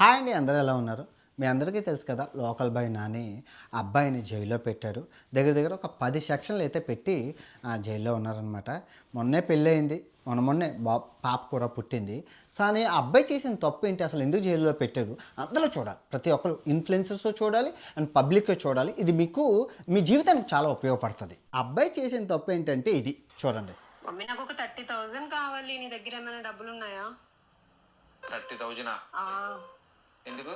Hi అండి అందరూ ఎలా ఉన్నారు? మీ అందరికీ తెలుసు కదా లోకల్ బాయ్ నాని అబ్బాయిని జైల్లో పెట్టారు. దగ్గర దగ్గర ఒక పది సెక్షన్లు అయితే పెట్టి ఆ జైల్లో ఉన్నారనమాట మొన్నే పెళ్ళయింది. మొన్న మొన్నే బా పాప కూడా పుట్టింది. కానీ ఆ అబ్బాయి చేసిన తప్పు ఏంటి? అసలు ఎందుకు జైల్లో పెట్టారు? అందులో చూడాలి. ప్రతి ఒక్కరు ఇన్ఫ్లుయెన్సర్స్ చూడాలి అండ్ పబ్లిక్ చూడాలి. ఇది మీకు మీ జీవితానికి చాలా ఉపయోగపడుతుంది. ఆ అబ్బాయి చేసిన తప్పు ఏంటంటే ఇది. చూడండి. మమ్మీ నాకు ఒక థర్టీ థౌజండ్ కావాలి. నీ దగ్గర ఏమైనా డబ్బులు ఉన్నాయా? Thirty thousand? ఆ, ఎందుకు?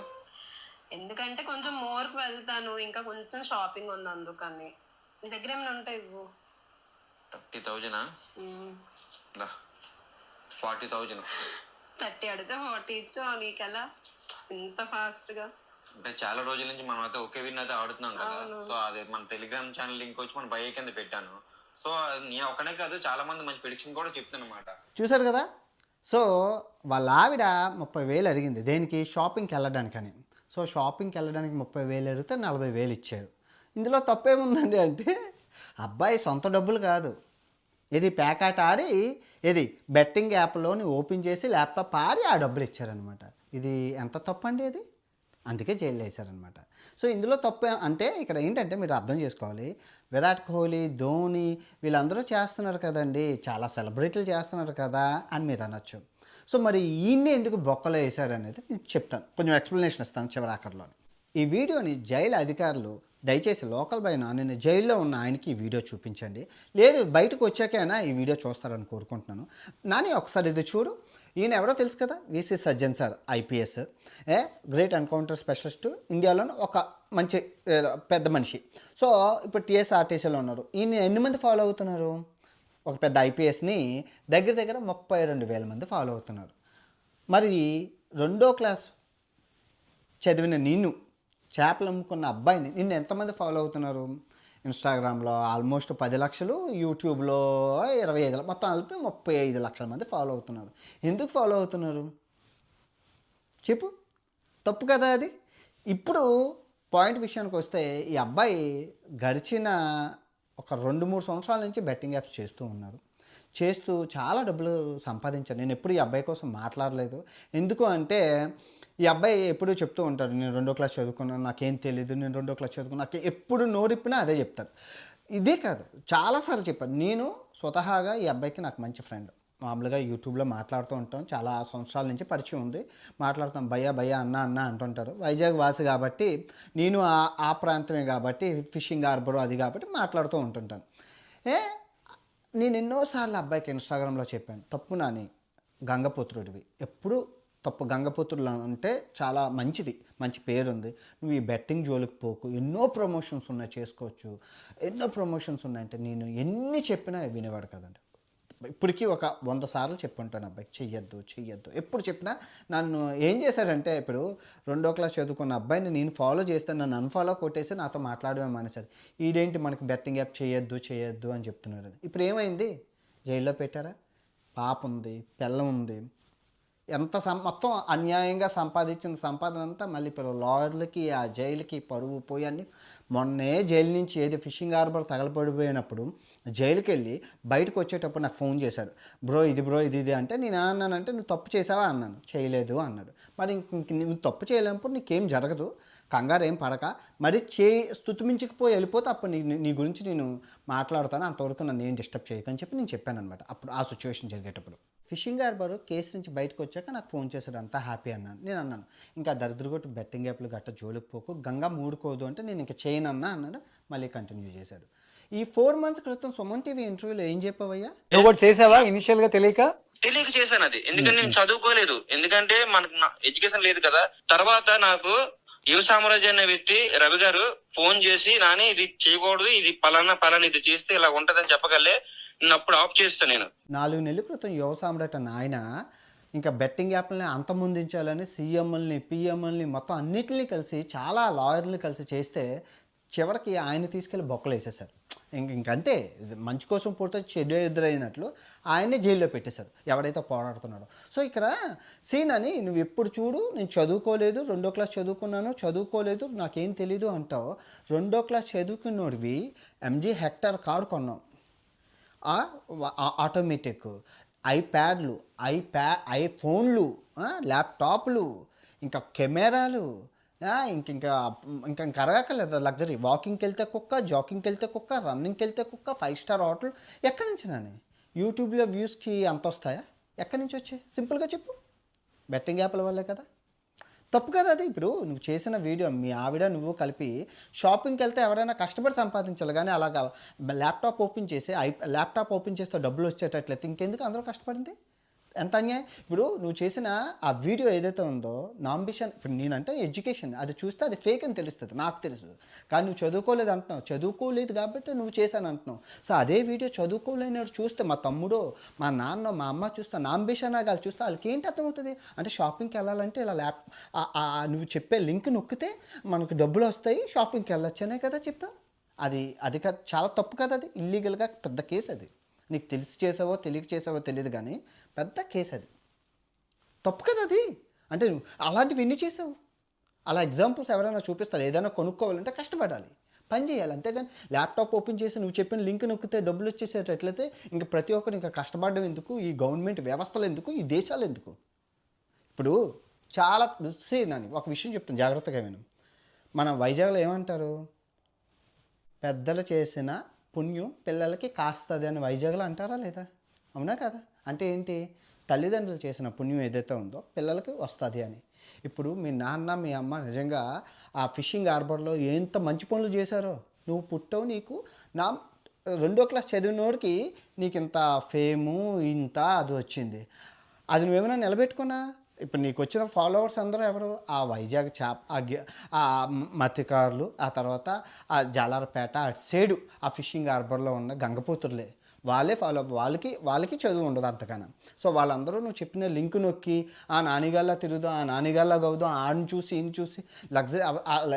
ఎందుకంటే కొంచెం మోర్కి వెళ్తాను ఇంకా కొంచెం షాపింగ్ ఉంది అందుకని. నీ దగ్గర ఏమైనా ఉంటాయి ఇవ్వు. Thirty thousand forty thousand thirty అడిగితే ఫార్టీ ఇచ్చు నీకెలా? ఇంత ఫాస్ట్గా. అంటే చాలా రోజుల నుంచి మనం అయితే ఒకే విన్ అయితే ఆడుతున్నాం కదా. సో అది మన టెలిగ్రామ్ ఛానల్ లింక్ వచ్చి మన బై కింద పెట్టాను. సో నేను ఒకనే కాదు చాలా మంది మంచి ప్రిడిక్షన్ కూడా చెప్తాను అనమాట చూసారు కదా? సో వాళ్ళ ఆవిడ ముప్పై వేలు అడిగింది. దేనికి? షాపింగ్కి వెళ్ళడానికని. సో షాపింగ్కి వెళ్ళడానికి ముప్పై వేలు అడిగితే నలభై వేలు ఇచ్చారు. ఇందులో తప్పేముందండి అంటే అబ్బాయి సొంత డబ్బులు కాదు. ఇది ప్యాకెట్ ఆడి ఇది బెట్టింగ్ యాప్లోని ఓపెన్ చేసి ల్యాప్టాప్ ఆడి ఆ డబ్బులు ఇచ్చారనమాట ఇది ఎంత తప్పండి ఇది అందుకే జైలు వేశారనమాట సో ఇందులో తప్పు అంటే ఇక్కడ ఏంటంటే మీరు అర్థం చేసుకోవాలి. విరాట్ కోహ్లీ ధోని వీళ్ళందరూ చేస్తున్నారు కదండి. చాలా సెలబ్రిటీలు చేస్తున్నారు కదా అని మీరు అనొచ్చు. సో మరి ఈయన్ని ఎందుకు బొక్కలో వేశారు అనేది నేను చెప్తాను. కొంచెం ఎక్స్ప్లెనేషన్ ఇస్తాను చివరి అక్కడలో ఈ వీడియోని జైలు అధికారులు దయచేసి లోకల్ బై నేను జైల్లో ఉన్న ఆయనకి ఈ వీడియో చూపించండి. లేదు బయటకు వచ్చాకైనా ఈ వీడియో చూస్తారని కోరుకుంటున్నాను. నాని ఒకసారి ఇది చూడు. ఈయన ఎవరో తెలుసు కదా? V C Sajjan sir IPS a great encounter specialist ఇండియాలోనే ఒక మంచి పెద్ద మనిషి. సో ఇప్పుడు టీఎస్ఆర్టీసీలో ఉన్నారు. ఈయన ఎన్ని మంది ఫాలో అవుతున్నారు? ఒక పెద్ద ఐపీఎస్ని దగ్గర దగ్గర ముప్పై రెండు వేల మంది ఫాలో అవుతున్నారు. మరి రెండో క్లాస్ చదివిన నేను చేపలు అమ్ముకున్న అబ్బాయిని నిన్ను ఎంతమంది ఫాలో అవుతున్నారు? ఇన్స్టాగ్రామ్లో ఆల్మోస్ట్ పది లక్షలు యూట్యూబ్లో ఇరవై ఐదు మొత్తం కలిపి ముప్పై ఐదు లక్షల మంది ఫాలో అవుతున్నారు. ఎందుకు ఫాలో అవుతున్నారు? చెప్పు. తప్పు కదా అది. ఇప్పుడు పాయింట్ విషయానికి వస్తే ఈ అబ్బాయి గడిచిన ఒక రెండు మూడు సంవత్సరాల నుంచి బెట్టింగ్ యాప్స్ చేస్తూ ఉన్నారు. చేస్తూ చాలా డబ్బులు సంపాదించాను నేను ఎప్పుడు ఈ అబ్బాయి కోసం మాట్లాడలేదు. ఎందుకు అంటే ఈ అబ్బాయి ఎప్పుడూ చెప్తూ ఉంటాడు నేను రెండో క్లాస్ చదువుకున్నాను నాకేం తెలియదు నేను రెండో క్లాస్ చదువుకున్నాను నాకు ఎప్పుడు నోరిప్పినా అదే చెప్తాడు. ఇదే కాదు చాలాసార్లు చెప్పాను నేను స్వతహాగా ఈ అబ్బాయికి నాకు మంచి ఫ్రెండ్. మామూలుగా యూట్యూబ్లో మాట్లాడుతూ ఉంటాం చాలా సంవత్సరాల నుంచి పరిచయం ఉంది మాట్లాడుతాం భయ్య భయ్య అన్న అన్న అంటుంటారు వైజాగ్ వాసి కాబట్టి నేను ఆ ఆ ప్రాంతమే కాబట్టి ఫిషింగ్ హార్బర్ అది కాబట్టి మాట్లాడుతూ ఉంటుంటాను. ఏ నేను ఎన్నోసార్లు అబ్బాయికి ఇన్స్టాగ్రామ్లో చెప్పాను తప్పు నాని గంగపుత్రుడివి ఎప్పుడు తప్పు గంగపుత్రులు అంటే చాలా మంచిది మంచి పేరుంది. నువ్వు ఈ బెట్టింగ్ జోలికి పోకు. ఎన్నో ప్రమోషన్స్ ఉన్నాయి చేసుకోవచ్చు. ఎన్నో ప్రమోషన్స్ ఉన్నాయంటే నేను ఎన్ని చెప్పినా వినేవాడు కదండి. ఇప్పటికీ ఒక వంద సార్లు చెప్పుంటాను అబ్బాయి చెయ్యొద్దు చెయ్యొద్దు. ఎప్పుడు చెప్పినా నన్ను ఏం చేశాడంటే ఇప్పుడు రెండో క్లాస్ చదువుకున్న అబ్బాయిని నేను ఫాలో చేస్తే నన్ను అన్ఫాలో కొట్టేసి నాతో మాట్లాడమే మానేశారు. ఇదేంటి మనకి బెట్టింగ్ యాప్ చేయొద్దు చేయొద్దు అని చెప్తున్నాడు. ఇప్పుడు ఏమైంది? జైల్లో పెట్టారా? పాప ఉంది పిల్ల ఉంది. ఎంత సం మొత్తం అన్యాయంగా సంపాదించిన సంపాదన అంతా మళ్ళీ పిల్లలు లాయర్లకి ఆ జైలుకి పరువు పోయి అన్ని. మొన్నే జైలు నుంచి ఏది ఫిషింగ్ హార్బర్ తగలపడిపోయినప్పుడు జైలుకి వెళ్ళి బయటకు వచ్చేటప్పుడు నాకు ఫోన్ చేశాడు. బ్రో ఇది బ్రో ఇది ఇది అంటే నేను అన్నానంటే నువ్వు తప్పు చేసావా? అన్నాను. చేయలేదు అన్నాడు. మరి ఇంక ఇంక నువ్వు తప్పు చేయలేనప్పుడు నీకేం జరగదు. కంగారు ఏం పడక. మరి చే స్థుతిమించకపోయి వెళ్ళిపోతే అప్పుడు నీ నీ గురించి నేను మాట్లాడతాను. అంతవరకు నన్ను ఏం డిస్టర్బ్ చేయకని చెప్పి నేను చెప్పాను అనమాట అప్పుడు ఆ సిచ్యువేషన్ జరిగేటప్పుడు. ఫిషింగ్ హార్బర్ కేసు నుంచి బయటకు వచ్చాక నాకు ఫోన్ చేశాడు అంతా హ్యాపీ అన్నాను. నేను అన్నాను ఇంకా దరిద్రగొట్టు బెట్టింగ్ యాప్లు గట్ట జోలికి పోకు గంగా మూడుకోదు అంటే నేను ఇంకా చేయను అన్నా అన్నాడు. మళ్ళీ కంటిన్యూ చేశాడు ఈ ఫోర్ మంత్స్ క్రితం సుమన్ టీవీ ఇంటర్వ్యూలో ఏం చెప్పావయ్యా? నువ్వు కూడా చేసావా ఇనిషియల్గా తెలియక? తెలియక చేశాను అది. ఎందుకంటే నేను చదువుకోలేదు. ఎందుకంటే మనకు ఎడ్యుకేషన్ లేదు కదా. తర్వాత నాకు యువ సామ్రాజ్య అనే వ్యక్తి రవి గారు ఫోన్ చేసి నాని ఇది చేయకూడదు ఇది పలానా పలానా ఇది చేస్తే ఇలా ఉంటదని చెప్పగలే. అప్పుడు ఆఫ్ చేస్తాను నేను. నాలుగు నెలల క్రితం యువ సామ్రాట్ అన్న ఇంకా బెట్టింగ్ యాప్లని అంతమొందించాలని సీఎంఎల్ని పిఎంఎల్ని మొత్తం అన్నిటిని కలిసి చాలా లాయర్ని కలిసి చేస్తే చివరికి ఆయన తీసుకెళ్ళి బొక్కలు వేసేశారు. ఇంక ఇంకంతే మంచి కోసం పూర్తి చెడు ఎదురైనట్లు ఆయన్ని జైల్లో పెట్టేశారు ఎవడైతే పోరాడుతున్నాడో. సో ఇక్కడ సీన్ అని నువ్వు ఎప్పుడు చూడు నేను చదువుకోలేదు రెండో క్లాస్ చదువుకున్నాను చదువుకోలేదు నాకేం తెలీదు అంటావు. రెండో క్లాస్ చదువుకున్నోడివి ఎంజీ హెక్టర్ కారు కొన్నాం. ఆటోమేటిక్ ఐప్యాడ్లు ఐప్యా ఐఫోన్లు ల్యాప్టాప్లు ఇంకా కెమెరాలు ఇంక ఇంకా ఇంకా ఇంకా అడగక్కర్లేదు. లగ్జరీ. వాకింగ్కి వెళ్తే కుక్క జాకింగ్కి వెళ్తే కుక్క రన్నింగ్కి వెళ్తే కుక్క ఫైవ్ స్టార్ హోటల్. ఎక్కడి నుంచి నాని? యూట్యూబ్లో వ్యూస్కి అంత వస్తాయా ఎక్కడి నుంచి వచ్చాయి? సింపుల్గా చెప్పు. బెట్టింగ్ యాప్ల వల్లే కదా. తప్పు కదా అది. ఇప్పుడు నువ్వు చేసిన వీడియో మీ ఆవిడ నువ్వు కలిపి షాపింగ్కి వెళ్తే ఎవరైనా కష్టపడి సంపాదించాలి కానీ అలాగా ల్యాప్టాప్ ఓపెన్ చేసి ఐ ల్యాప్టాప్ ఓపెన్ చేస్తే డబ్బులు వచ్చేటట్లయితే ఇంకెందుకు అందరూ కష్టపడింది? ఎంత అన్యాయం ఇప్పుడు నువ్వు చేసిన ఆ వీడియో ఏదైతే ఉందో నా అంబిషన్ ఇప్పుడు నేనంటే ఎడ్యుకేషన్ అది చూస్తే అది ఫేక్ అని తెలుస్తుంది నాకు తెలుసు. కానీ నువ్వు చదువుకోలేదు అంటున్నావు. చదువుకోలేదు కాబట్టి నువ్వు చేశాను అంటున్నావు. సో అదే వీడియో చదువుకోలేని చూస్తే మా తమ్ముడు మా నాన్న మా అమ్మ చూస్తే నా అంబిషన్ వాళ్ళు చూస్తే వాళ్ళకి ఏంటి అర్థమవుతుంది? అంటే షాపింగ్కి వెళ్ళాలంటే ఇలా ల్యాప్ నువ్వు చెప్పే లింక్ నొక్కితే మనకు డబ్బులు వస్తాయి షాపింగ్కి వెళ్ళొచ్చనే కదా చెప్పా అది అది కాదు చాలా తప్పు కదా అది ఇల్లీగల్గా పెద్ద కేసు అది. నీకు తెలిసి చేసావో తెలియక చేసావో తెలియదు కానీ పెద్ద కేసు అది. తప్పు కదా అది? అంటే అలాంటివి ఎన్ని చేసావు? అలా ఎగ్జాంపుల్స్ ఎవరైనా చూపిస్తారు ఏదైనా కొనుక్కోవాలంటే కష్టపడాలి. పని చేయాలి అంతేగాని ల్యాప్టాప్ ఓపెన్ చేసి నువ్వు చెప్పిన లింక్ నొక్కితే డబ్బులు వచ్చేసేటట్లయితే ఇంకా ప్రతి ఒక్కరు ఇంకా కష్టపడడం ఎందుకు? ఈ గవర్నమెంట్ వ్యవస్థలు ఎందుకు? ఈ దేశాలు ఎందుకు? ఇప్పుడు చాలా సే నాని ఒక విషయం చెప్తాను జాగ్రత్తగా విను. మన వైజాగ్లో ఏమంటారు? పెద్దలు చేసిన పుణ్యం పిల్లలకి కాస్తుంది అని వైజాగ్లో అంటారా లేదా? అవునా కదా? అంటే ఏంటి? తల్లిదండ్రులు చేసిన పుణ్యం ఏదైతే ఉందో పిల్లలకి వస్తుంది అని. ఇప్పుడు మీ నాన్న మీ అమ్మ నిజంగా ఆ ఫిషింగ్ హార్బర్లో ఎంత మంచి పనులు చేశారో. నువ్వు పుట్టవు నీకు. నా రెండో క్లాస్ చదివినోడికి నీకు ఇంత ఫేము ఇంత అది వచ్చింది. అది నువ్వేమైనా నిలబెట్టుకున్నా? ఇప్పుడు నీకు వచ్చిన ఫాలోవర్స్ అందరూ ఎవరు? ఆ వైజాగ్ చేప ఆ గి- ఆ మత్స్యకారులు ఆ తర్వాత ఆ జాలారపేట అటు సైడు ఆ ఫిషింగ్ హార్బర్లో ఉన్న గంగపోతులే. వాళ్ళే ఫాలో వాళ్ళకి వాళ్ళకి చదువు ఉండదు అంతకన్నా సో వాళ్ళందరూ నువ్వు చెప్పిన లింక్ నొక్కి ఆ నానిగాల్లా తిరుగుదాం ఆ నానిగాల్లా గౌదాం ఆడిని చూసి ఈయన చూసి లగ్జరీ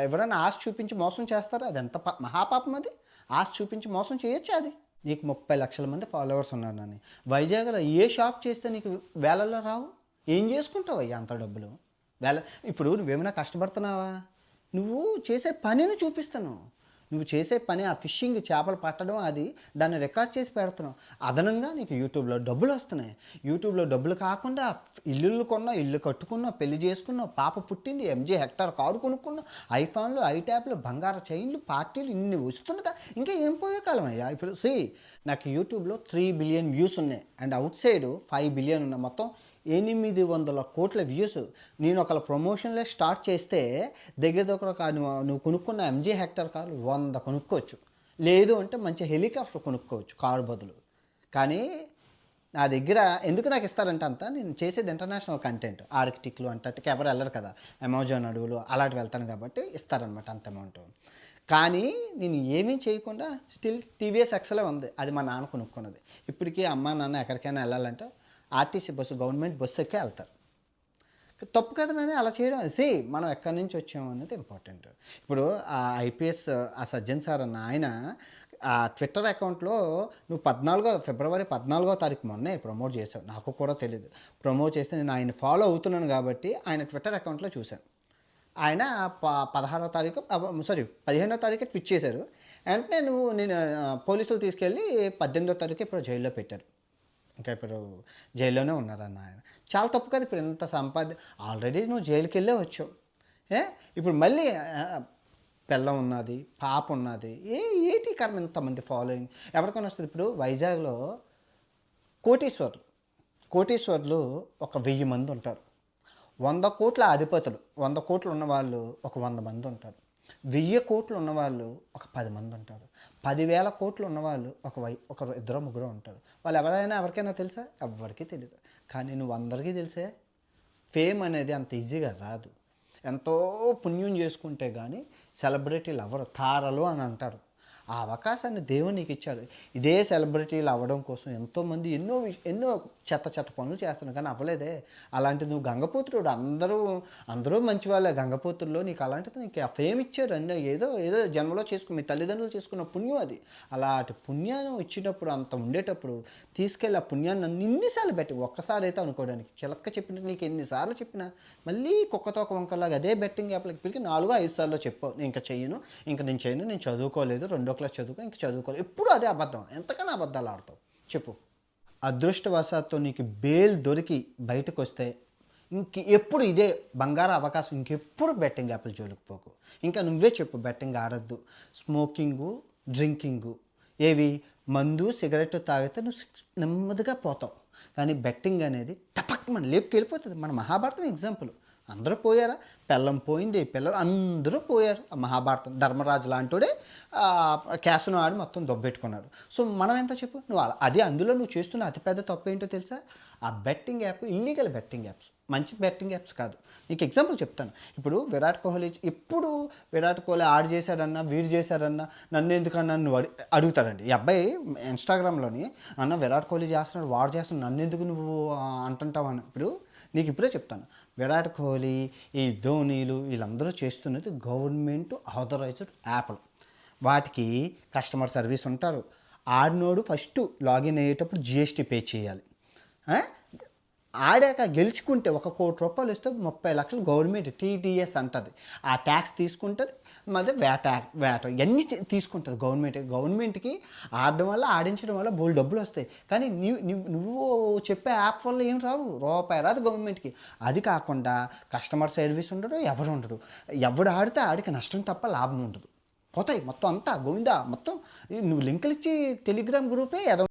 ఎవరైనా ఆశ చూపించి మోసం చేస్తారా? అది ఎంత మహాపాపం అది. ఆశ చూపించి మోసం చేయొచ్చా అది? నీకు ముప్పై లక్షల మంది ఫాలోవర్స్ ఉన్నారు నన్ను వైజాగ్లో ఏ షాప్ చేస్తే నీకు వేలలో రావు? ఏం చేసుకుంటావు అయ్యా అంత డబ్బులు? వేల ఇప్పుడు నువ్వేమైనా కష్టపడుతున్నావా? నువ్వు చేసే పనిని చూపిస్తాను నువ్వు చేసే పని ఆ ఫిషింగ్ చేపలు పట్టడం అది దాన్ని రికార్డ్ చేసి పెడుతున్నావు. అదనంగా నీకు యూట్యూబ్లో డబ్బులు వస్తున్నాయి. యూట్యూబ్లో డబ్బులు కాకుండా ఇల్లులు కొన్నా ఇల్లు కట్టుకున్నా పెళ్ళి చేసుకున్నావు పాప పుట్టింది ఎంజీ హెక్టార్ కారు కొనుక్కున్నావు ఐఫోన్లు ఐట్యాప్లు బంగారు చైన్లు పార్టీలు ఇన్ని వస్తుండగా ఇంకా ఏం పోయే కాలం అయ్యా? ఇప్పుడు సి నాకు యూట్యూబ్లో త్రీ బిలియన్ వ్యూస్ ఉన్నాయి. And outside five billion ఉన్నాయి. మొత్తం ఎనిమిది వందల కోట్ల వ్యూస్. నేను ఒకళ్ళ ప్రమోషన్లే స్టార్ట్ చేస్తే దగ్గర దగ్గర నువ్వు నువ్వు కొనుక్కున్న ఎంజీ హెక్టర్ కారు వంద కొనుక్కోవచ్చు. లేదు అంటే మంచి హెలికాప్టర్ కొనుక్కోవచ్చు కారు బదులు. కానీ నా దగ్గర ఎందుకు నాకు ఇస్తారంటే అంత? నేను చేసేది ఇంటర్నేషనల్ కంటెంట్ ఆర్కిటిక్లు అంటే ఎవరు వెళ్ళరు కదా. అమెజాన్ అడుగులు అలాంటివి వెళ్తాను కాబట్టి ఇస్తారనమాట అంత అమౌంట్ కానీ నేను ఏమీ చేయకుండా స్టిల్ టీవీఎస్ ఎక్సలే ఉంది. అది మా నాన్న కొనుక్కున్నది. ఇప్పటికీ అమ్మ నాన్న ఎక్కడికైనా వెళ్ళాలంటే ఆర్టీసీ బస్సు గవర్నమెంట్ బస్సు ఎక్కే వెళ్తారు. తప్పు కదనని అలా చేయడం సి మనం ఎక్కడి నుంచి వచ్చాము అనేది ఇంపార్టెంట్ ఇప్పుడు ఆ ఐపీఎస్ ఆ సజ్జన్ సార్ అన్న ఆయన ఆ ట్విట్టర్ అకౌంట్లో నువ్వు పద్నాలుగో ఫిబ్రవరి పద్నాలుగో తారీఖు మొన్నే ప్రమోట్ చేసావు నాకు కూడా తెలియదు ప్రమోట్ చేస్తే నేను ఆయన ఫాలో అవుతున్నాను కాబట్టి ఆయన ట్విట్టర్ అకౌంట్లో చూశాను. ఆయన ప పదహారో తారీఖు సారీ పదిహేనో తారీఖు ట్విట్ చేశారు. వెంటనే నువ్వు నేను పోలీసులు తీసుకెళ్ళి పద్దెనిమిదో తారీఖు ఇప్పుడు జైల్లో పెట్టారు. ఇంకా ఇప్పుడు జైల్లోనే ఉన్నారన్న ఆయన. చాలా తప్పు కదా ఇప్పుడు ఇంత సంపాది ఆల్రెడీ నువ్వు జైలుకి వెళ్ళే వచ్చావు ఏ? ఇప్పుడు మళ్ళీ పిల్లం ఉన్నది పాప ఉన్నది ఏ ఏటి కర్మ ఇంతమంది ఫాలోయింగ్ ఎవరికైనా వస్తుంది. ఇప్పుడు వైజాగ్లో కోటీశ్వర్లు కోటీశ్వర్లు ఒక వెయ్యి మంది ఉంటారు. వంద కోట్ల అధిపతులు వంద కోట్లు ఉన్న వాళ్ళు ఒక వంద మంది ఉంటారు. వెయ్యి కోట్లు ఉన్నవాళ్ళు ఒక పది మంది ఉంటారు. పదివేల కోట్లు ఉన్నవాళ్ళు ఒక వై ఒక ఇద్దరు ముగ్గురు ఉంటారు. వాళ్ళు ఎవరైనా ఎవరికైనా తెలుసా? ఎవరికీ తెలియదు కానీ నువ్వు అందరికీ తెలిసే? ఫేమ్ అనేది అంత ఈజీగా రాదు. ఎంతో పుణ్యం చేసుకుంటే కానీ సెలబ్రిటీలు ఎవరు తారలు అని అంటారు. ఆ అవకాశాన్ని దేవుడు నీకు ఇచ్చాడు. ఇదే సెలబ్రిటీలు అవ్వడం కోసం ఎంతోమంది ఎన్నో ఎన్నో చెత్త చెత్త పనులు చేస్తున్నావు కానీ అవ్వలేదే. అలాంటి నువ్వు గంగపోతుడు అందరూ అందరూ మంచి వాళ్ళే గంగపోతుల్లో నీకు అలాంటిది నీకు ఫేమ్ ఇచ్చారు అన్నీ. ఏదో ఏదో జన్మలో చేసుకుని మీ తల్లిదండ్రులు చేసుకున్న పుణ్యం అది. అలాంటి పుణ్యాన్ని ఇచ్చినప్పుడు అంత ఉండేటప్పుడు తీసుకెళ్ళి ఆ పుణ్యాన్ని నన్ను ఇన్నిసార్లు పెట్టి ఒక్కసారి అయితే అనుకోవడానికి. చిలక్క చెప్పినట్టు నీకు ఎన్నిసార్లు చెప్పినా మళ్ళీ కుక్కతో వంకలాగా అదే బెట్టింగ్ యాప్లకి పిలికి నాలుగో ఐదు సార్లు చెప్పావు నేను ఇంకా చెయ్యను ఇంకా నేను చేయను నేను చదువుకోలేదు రెండో క్లాస్ చదువుకో ఇంకా చదువుకోలేదు. ఎప్పుడు అదే అబద్ధం. ఎంతకన్నా అబద్ధాలు ఆడతావు? చెప్పు. అదృష్టవశాత్తు నీకు బెయిల్ దొరికి బయటకు వస్తే ఇంక ఎప్పుడు ఇదే బంగారు అవకాశం ఇంకెప్పుడు బెట్టింగ్ యాప్లు జోలికి పోకు. ఇంకా నువ్వే చెప్పు బెట్టింగ్ ఆడద్దు. Smoking drinking. ఏవి? మందు సిగరెట్ తాగితే నువ్వు నెమ్మదిగా పోతావు. కానీ బెట్టింగ్ అనేది టపక్ మన లేపుకి వెళ్ళిపోతుంది మన మహాభారతం ఎగ్జాంపుల్. అందరూ పోయారా? పెళ్ళం పోయింది పిల్లలు అందరూ పోయారు. మహాభారతం ధర్మరాజు లాంటివాడే క్యాసును ఆడి మొత్తం దొబ్బెట్టుకున్నాడు. సో మనం ఎంత చెప్పు? నువ్వు అది అందులో నువ్వు చేస్తున్న అతిపెద్ద తప్పు ఏంటో తెలుసా? ఆ betting app illegal betting apps. మంచి బెట్టింగ్ యాప్స్ కాదు. నీకు ఎగ్జాంపుల్ చెప్తాను. ఇప్పుడు విరాట్ కోహ్లీ ఎప్పుడు విరాట్ కోహ్లీ ఆడు చేశాడన్నా వీడు చేశాడన్నా నన్ను ఎందుకన్నా నువ్వు అడి అడుగుతాడండి. ఈ అబ్బాయి ఇన్స్టాగ్రామ్లోని అన్న విరాట్ కోహ్లీ చేస్తున్నాడు వాడు చేస్తున్నాడు నన్ను ఎందుకు నువ్వు అంటుంటావు అని. ఇప్పుడు నీకు ఇప్పుడే చెప్తాను. విరాట్ కోహ్లీ ఈ ధోనీలు వీళ్ళందరూ చేస్తున్నది గవర్నమెంట్ ఆథరైజ్డ్ యాప్లు. వాటికి కస్టమర్ సర్వీస్ ఉంటారు. ఆడినోడు ఫస్ట్ లాగిన్ అయ్యేటప్పుడు జిఎస్టీ పే చేయాలి. ఆడాక గెలుచుకుంటే ఒక కోటి రూపాయలు ఇస్తే ముప్పై లక్షలు గవర్నమెంట్ టీడీఎస్ అంటుంది. ఆ ట్యాక్స్ తీసుకుంటుంది మళ్ళీ వేట వేట ఇవన్నీ తీసుకుంటుంది గవర్నమెంట్. గవర్నమెంట్కి ఆడడం వల్ల ఆడించడం వల్ల బోల్ డబ్బులు వస్తాయి. కానీ నువ్వు నువ్వు చెప్పే యాప్ వల్ల ఏం రావు. రూపాయి రాదు గవర్నమెంట్కి. అది కాకుండా కస్టమర్ సర్వీస్ ఉండడు ఎవరు ఉండడు. ఎవడు ఆడితే ఆడికి నష్టం తప్ప లాభం ఉండదు. పోతాయి మొత్తం అంతా గోవిందా మొత్తం. నువ్వు లింకులు ఇచ్చి టెలిగ్రామ్ గ్రూపే ఏదో